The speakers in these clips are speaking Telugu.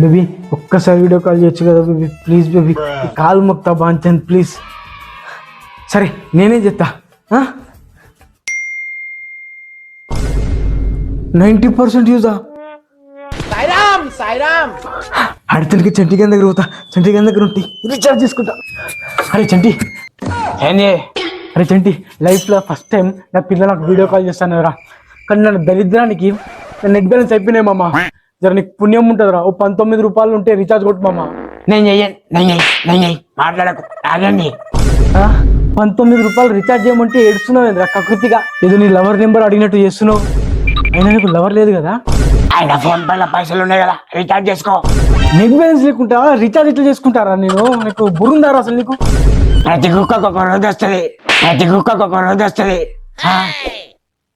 బేబీ ఒక్కసారి వీడియో కాల్ చేయొచ్చు కదా బేబీ? ప్లీజ్ బేబీ కాల్ మొక్తా బాంచన్ ప్లీజ్. సరే నేనే చెప్తా నైంటీ పర్సెంట్ యూజా? సాయిరామ్ సాయిరామ్. అడితలకి చంటి గారి దగ్గర పోతా చంటి గారి దగ్గర ఉంటే రీఛార్జ్ చేసుకుంటా. అరే చంటి. ఏంది అరే చంటి లైఫ్లో ఫస్ట్ టైం నా పిల్లలు నాకు వీడియో కాల్ చేస్తాను రా కానీ నన్ను దరిద్రానికి నెట్ బ్యాలెన్స్ అయిపోయినాయి మామ. జర నీకు పుణ్యం ఉంటుందిరా. ఓ పంతొమ్మిది రూపాయలు ఉంటే రీఛార్జ్ కొట్టు మామ. నేను చెయ్యను నేను చెయ్యి నేను చెయ్యి మాట్లాడకు ఆగండి. ఆ? పంతొమ్మిది రూపాయలు రీఛార్జ్ చేయమంటే ఏడుస్తున్నావు ఏంద్రా కకృతిగా? ఏదో నీ లవర్ నెంబర్ అడిగినట్టు చేస్తున్నావు. అయినా నీకు లవర్ లేదు కదా? ఆయన ఫోన్ పైన పైసలు ఉన్నాయి కదా రీఛార్జ్ చేసుకో. నెట్ బ్యాలెన్స్ లేకుంటా రీఛార్జ్ ఎట్లా చేసుకుంటారా నేను? నీకు బుర్రుందారా అసలు నీకు? ప్రతి కుక్కకు ఒక రోజు వస్తుంది ప్రతి కుక్కకు ఒక రోజు వస్తుంది.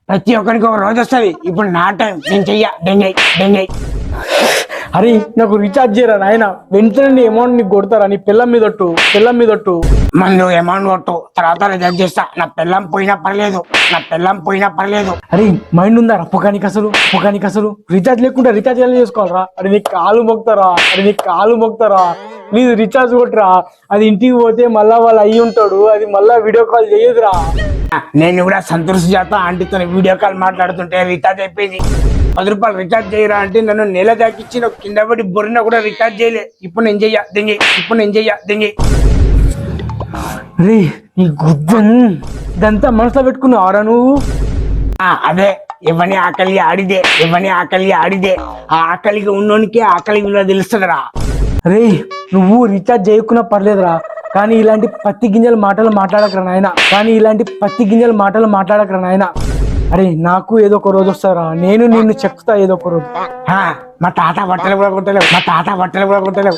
ప్రతి ఒక్కరికి ఒక రోజు వస్తుంది. ఇప్పుడు నా టైం నేను చెయ్య డెంగై డెంగై అరే నాకు రీఛార్జ్ చేయరా నాయన? వెంటనే నీ అమౌంట్ నీకు కొడతారా? నీ పిల్లం మీద ఒట్టు పిల్లం మీద ఒట్టు. మందు అమౌంట్ కొట్టు తర్వాత రిజల్ట్ చేస్తా. నా పిల్లం పోయినా పర్లేదు నా పిల్లం పోయినా పర్లేదు. అరే మైండ్ ఉందా పొగానికి అసలు పొగానికి అసలు. రీఛార్జ్ లేకుండా రీఛార్జ్ ఎలా చేసుకోవాలరా? అరే నీకు కాలు మొక్తారా అరే నీకు కాలు మొక్తారా ప్లీజ్ రీఛార్జ్ కొట్టరా. అది ఇంటికి పోతే మళ్ళా వాళ్ళు అయ్యి ఉంటాడు. అది మళ్ళా వీడియో కాల్ చేయదురా. నేను కూడా సంతోష్ చేత ఆంటీతో వీడియో కాల్ మాట్లాడుతుంటే రీఛార్జ్ అయిపోయింది పది రూపాయలు రీఛార్జ్ చేయరా అంటే నన్ను నెల దాకిచ్చి నాకు కింద పడి బొరిన కూడా రీఛార్జ్ చేయలే. ఇప్పుడు నేను చెయ్య దెంగి ఇప్పుడు నేను చెయ్య దెంగి రే ఈ గుద్దన్ ఇదంతా మనసులో పెట్టుకున్నావురా నువ్వు? ఆ, అదే ఇవన్నీ ఆకలి ఆడిదే ఇవన్నీ ఆకలి ఆడిదే. ఆ ఆకలిగా ఉన్నోనికి ఆకలి విలువ తెలుస్తుందిరా. రే నువ్వు రీఛార్జ్ చేయకున్నా పర్లేదురా. కానీ ఇలాంటి పత్తి గింజల మాటలు మాట్లాడకరా నాయన. కానీ ఇలాంటి పత్తి గింజల మాటలు మాట్లాడకరా నాయన. అరే నాకు ఏదో ఒక రోజు వస్తారా? నేను నిన్ను చెక్కుతా ఏదో ఒక రోజు. ఆ, మా తాత బట్టలు కూడా కొట్టలేవు మా తాత బట్టలు కూడా కొట్టలేవు